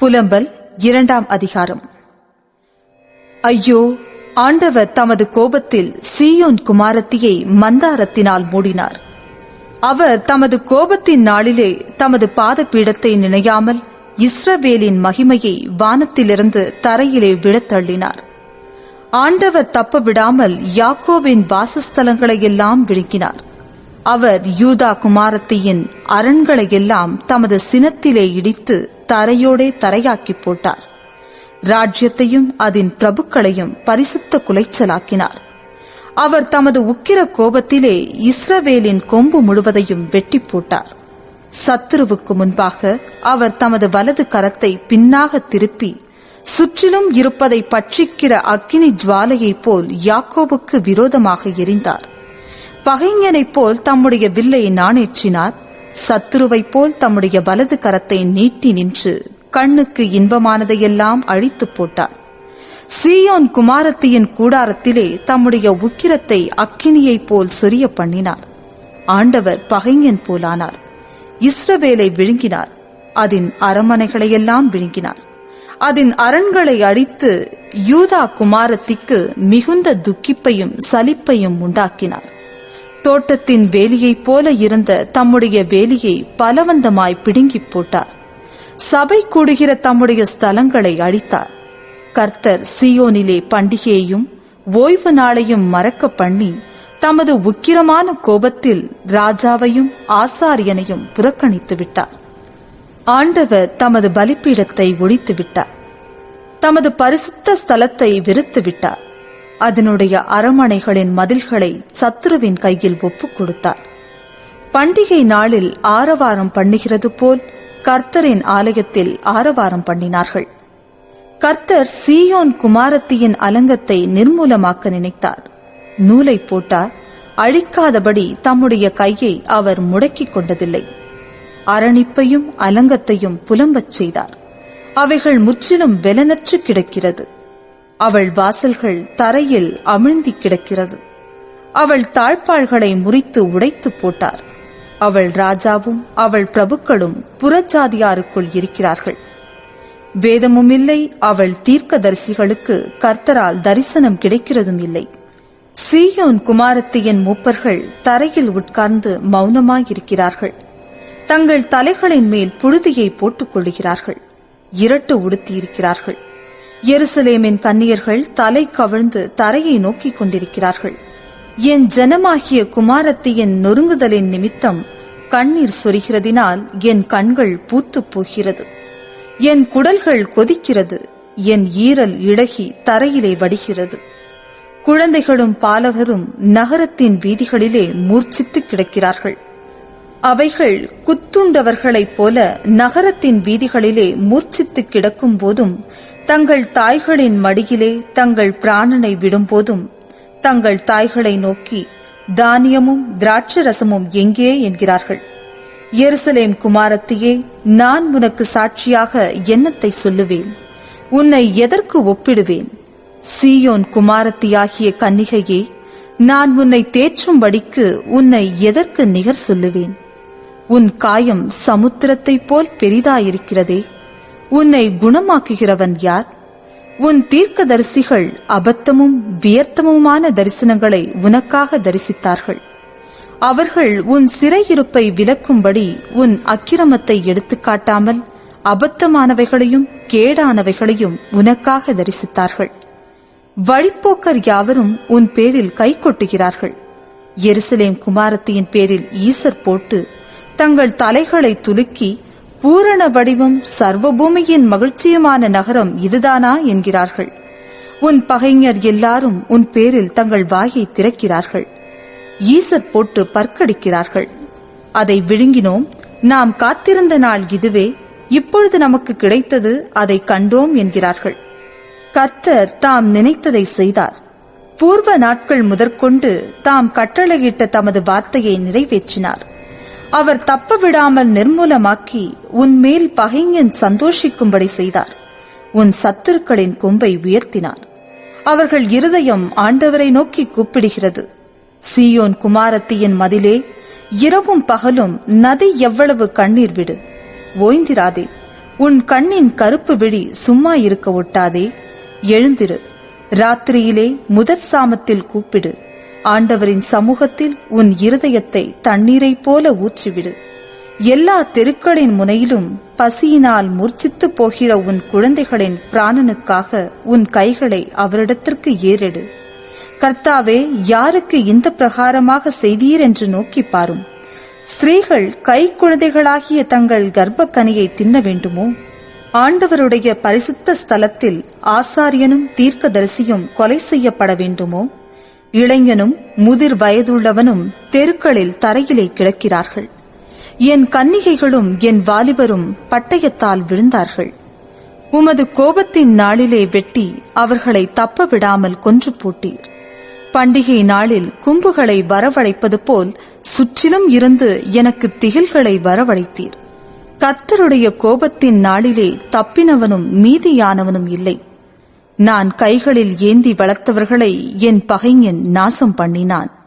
புலம்பல் இரண்டாம் அதிகாரம். ஐயோ ஆண்டவர் தமது கோபத்தில் சீயோன் குமாரத்தியை மந்தாரத்தினால் மூடினார். அவர் தமது கோபத்தின் நாளிலே தமது பாதபீடத்தை நினையாமல் இஸ்ரவேலின் மகிமையை வானத்திலிருந்து தரையிலே விழத்தள்ளினார். ஆண்டவர் தப்ப விடாமல் யாக்கோவின் வாசஸ்தலங்களையெல்லாம் விழுங்கினார். அவர் யூதா குமாரத்தியின் அரண்களையெல்லாம் தமது சினத்திலே இடித்து தரையோடே தரையாக்கி போட்டார். ராஜ்யத்தையும் அதன் பிரபுக்களையும் பரிசுத்த குலைச்சலாக்கினார். அவர் தமது உக்கிர கோபத்திலே இஸ்ரவேலின் கொம்பு முழுவதையும் வெட்டி போட்டார். சத்துருவுக்கு முன்பாக அவர் தமது வலது கரத்தை பின்னாக திருப்பி சுற்றிலும் இருப்பதை பற்றிக்கிற அக்கினி ஜுவாலையைப் போல் யாக்கோபுக்கு விரோதமாக எரிந்தார் பகைஞனைப் போல் தம்முடைய வில்லை நாணேற்றினார். சத்துருவைப் போல் தம்முடைய வலது கரத்தை நீட்டி நின்று கண்ணுக்கு இன்பமானதையெல்லாம் அழித்துப் போட்டார். சீயோன் குமாரத்தியின் கூடாரத்திலே தம்முடைய உக்கிரத்தை அக்கினியைப் போல் சொரிய பண்ணினார். ஆண்டவர் பகைஞன் போலானார். இஸ்ரவேலை விழுங்கினார். அதன் அரமனைகளையெல்லாம் விழுங்கினார். அதன் அரண்களை அழித்து யூதா குமாரத்திக்கு மிகுந்த துக்கிப்பையும் சலிப்பையும் உண்டாக்கினார். தோட்டத்தின் வேலியைப் போல இருந்த தம்முடைய வேலியை பலவந்தமாய் பிடுங்கிப் போட்டார். சபை கூடுகிற தம்முடைய ஸ்தலங்களை அழித்தார். கர்த்தர் சியோனிலே பண்டிகையையும் ஓய்வு நாளையும் மறக்க பண்ணி தமது உக்கிரமான கோபத்தில் ராஜாவையும் ஆசாரியனையும் புறக்கணித்து விட்டார். ஆண்டவர் தமது பலிப்பீடத்தை ஒழித்து விட்டார். தமது பரிசுத்த ஸ்தலத்தை வெறுத்து விட்டார். அதனுடைய அரமனைகளின் மதில்களை சத்ருவின் கையில் ஒப்புக் கொடுத்தார். பண்டிகை நாளில் ஆரவாரம் பண்ணுகிறது போல் கர்த்தரின் ஆலயத்தில் ஆரவாரம் பண்ணினார்கள். கர்த்தர் சீயோன் குமாரத்தியின் அலங்கத்தை நிர்மூலமாக்க நினைத்தார். நூலை போட்டார். அழிக்காதபடி தம்முடைய கையை அவர் முடக்கிக் கொண்டதில்லை. அரணிப்பையும் அலங்கத்தையும் புலம்பச் செய்தார். அவைகள் முற்றிலும் வெலனற்று கிடக்கிறது. அவள் வாசல்கள் தரையில் அமிழ்ந்தி கிடக்கிறது. அவள் தாழ்பாள்களை முறித்து உடைத்து போட்டார். அவள் ராஜாவும் அவள் பிரபுக்களும் புறஜாதியாருக்குள் இருக்கிறார்கள். வேதமும் இல்லை அவள் தீர்க்கதரிசிகளுக்கு கர்த்தரால் தரிசனம் கிடைக்கிறதும் இல்லை சீயோன் குமாரத்தியின் மூப்பர்கள் தரையில் உட்கார்ந்து மௌனமாயிருக்கிறார்கள். தங்கள் தலைகளின் மேல் புழுதியை போட்டுக் கொள்கிறார்கள் இரட்டு உடுத்தியிருக்கிறார்கள். எருசலேமின் கன்னியர்கள் தலை கவிழ்ந்து தரையை நோக்கிக் கொண்டிருக்கிறார்கள். என் ஜனமாகிய குமாரத்தியின் நொறுங்குதலின் நிமித்தம் கண்ணீர் சொரிகிறதினால் என் கண்கள் பூத்துப் போகிறது. என் குடல்கள் கொதிக்கிறது என் ஈரல் இழகி தரையிலே வடிகிறது. குழந்தைகளும் பாலகரும் நகரத்தின் வீதிகளிலே மூர்ச்சித்து கிடக்கிறார்கள். அவைகள் குத்துண்டவர்களைப் போல நகரத்தின் வீதிகளிலே மூர்ச்சித்து கிடக்கும் போதும் தங்கள் தாய்களின் மடியிலே தங்கள் பிராணனை விடும்போதும் தங்கள் தாய்களை நோக்கி தானியமும் திராட்சரசமும் எங்கே என்கிறார்கள்? எருசலேம் குமாரத்தியே நான் உனக்கு சாட்சியாக என்னத்தை சொல்லுவேன்? உன்னை எதற்கு ஒப்பிடுவேன்? சீயோன் குமாரத்தியாகிய கன்னிகையே நான் உன்னை தேற்றும்படிக்கு உன்னை எதற்கு நிகர் சொல்லுவேன்? உன் காயம் சமுத்திரத்தைப் போல் பெரிதாயிருக்கிறதே. உன்னை குணமாக்குகிறவன் யார்? உன் தீர்க்கதரிசிகள் அபத்தமும் வியர்த்தமுமான தரிசனங்களை உனக்காக தரிசித்தார்கள். அவர்கள் உன் சிறையிருப்பை விலக்கும்படி உன் அக்கிரமத்தை எடுத்துக்காட்டாமல் அபத்தமானவைகளையும் கேடானவைகளையும் உனக்காக தரிசித்தார்கள். வழிப்போக்கர் யாவரும் உன் பேரில் கை கொட்டுகிறார்கள் எருசலேம் குமாரத்தியின் பேரில் ஈசர் போட்டு தங்கள் தலைகளை துலுக்கி பூரண வடிவம் சர்வபூமியின் மகிழ்ச்சியுமான நகரம் இதுதானா என்கிறார்கள். உன் பகைஞர் எல்லாரும் உன் பேரில் தங்கள் வாயை திறக்கிறார்கள். ஈசர் போட்டு பற்கடிக்கிறார்கள். அதை விழுங்கினோம். நாம் காத்திருந்த நாள் இதுவே. இப்பொழுது நமக்கு கிடைத்தது அதை கண்டோம் என்கிறார்கள். கர்த்தர் தாம் நினைத்ததை செய்தார். பூர்வ நாட்கள் முதற்கொண்டு தாம் கட்டளையிட்ட தமது வார்த்தையை நிறைவேற்றினார். அவர் தப்ப விடாமல் நிர்மூலமாக்கி உன்மேல் பகைஞன் சந்தோஷிக்கும்படி செய்தார். உன் சத்துருக்களின் கொம்பை உயர்த்தினார். அவர்கள் இருதயம் ஆண்டவரை நோக்கி கூப்பிடுகிறது. சீயோன் குமாரத்தியின் மதிலே இரவும் பகலும் நதி எவ்வளவு கண்ணீர் விடு. ஓய்ந்திராதே. உன் கண்ணின் கருப்பு விழி சும்மா இருக்க ஒட்டாதே. எழுந்திரு. ராத்திரியிலே முதற் சாமத்தில் கூப்பிடு. ஆண்டவரின் சமூகத்தில் உன் இருதயத்தை தண்ணீரைப் போல ஊற்றிவிடு. எல்லா தெருக்களின் முனையிலும் பசியினால் முர்ச்சித்து போகிற உன் குழந்தைகளின் பிராணனுக்காக உன் கைகளை அவரிடத்திற்கு ஏறெடு. கர்த்தாவே யாருக்கு இந்த பிரகாரமாக செய்தீர் என்று நோக்கி பாரும். ஸ்திரீகள் கை குழந்தைகளாகிய தங்கள் கர்ப்பக்கனியை தின்ன வேண்டுமோ? ஆண்டவருடைய பரிசுத்த ஸ்தலத்தில் ஆசாரியனும் தீர்க்கதரிசியும் கொலை செய்யப்பட வேண்டுமோ? இளைஞனும் முதிர் வயதுள்ளவனும் தெருக்களில் தரையிலே கிடக்கிறார்கள். என் கன்னிகைகளும் என் வாலிபரும் பட்டயத்தால் விழுந்தார்கள். உமது கோபத்தின் நாளிலே வெட்டி அவர்களை தப்ப விடாமல் கொன்று போட்டீர். பண்டிகை நாளில் கும்புகளை வரவழைப்பது போல் சுற்றிலும் இருந்து எனக்கு திகில்களை வரவழைத்தீர். கர்த்தருடைய கோபத்தின் நாளிலே தப்பினவனும் மீதியானவனும் இல்லை. நான் கைகளில் ஏந்தி வளர்த்தவர்களை என் பகைஞன் நாசம் பண்ணினான்.